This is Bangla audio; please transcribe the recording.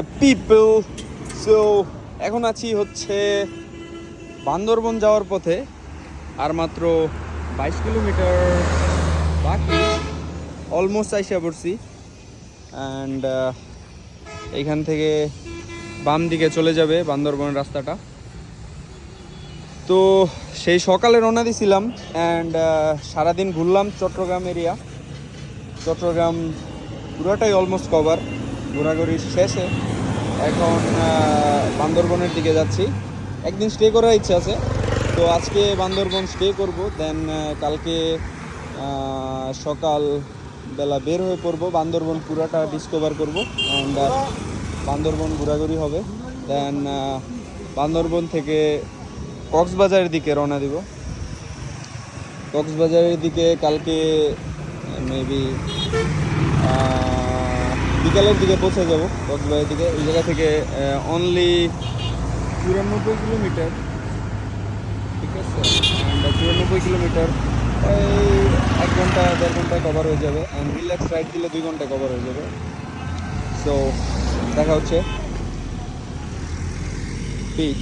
এ পিপল সো এখন আছি হচ্ছে বান্দরবন যাওয়ার পথে, আর মাত্র বাইশ কিলোমিটার বাকি অলমোস্ট আইসা পড়ছি। অ্যান্ড এইখান থেকে বাম দিকে চলে যাবে বান্দরবনের রাস্তাটা। তো সেই সকালে রওনা দিছিলাম অ্যান্ড সারাদিন ঘুরলাম চট্টগ্রাম এরিয়া চট্টগ্রাম পুরোটাই অলমোস্ট কভার ঘোরাঘুরির শেষে এখন বান্দরবনের দিকে যাচ্ছি। একদিন স্টে করার ইচ্ছা আছে। তো আজকে বান্দরবন স্টে করব দেন কালকে সকাল বেলা বের হয়ে পড়ব, বান্দরবন পুরাটা ডিসকভার করব অ্যান্ড বান্দরবন ঘোরাঘুরি হবে। দেন বান্দরবন থেকে কক্সবাজারের দিকে রওনা দিব। কক্সবাজারের দিকে কালকে মেবি বিকালের দিকে পৌঁছে যাব, কক্সবাজারের দিকে। এই জায়গা থেকে অনলি চুরানব্বই কিলোমিটার। ঠিক আছে? চুরানব্বই কিলোমিটার এই এক ঘণ্টা, দেড় ঘন্টায় কভার হয়ে যাবে। অ্যান্ড রিল্যাক্স রাইড দিলে দুই ঘন্টায় কভার হয়ে যাবে। সো দেখা হচ্ছে। পিচ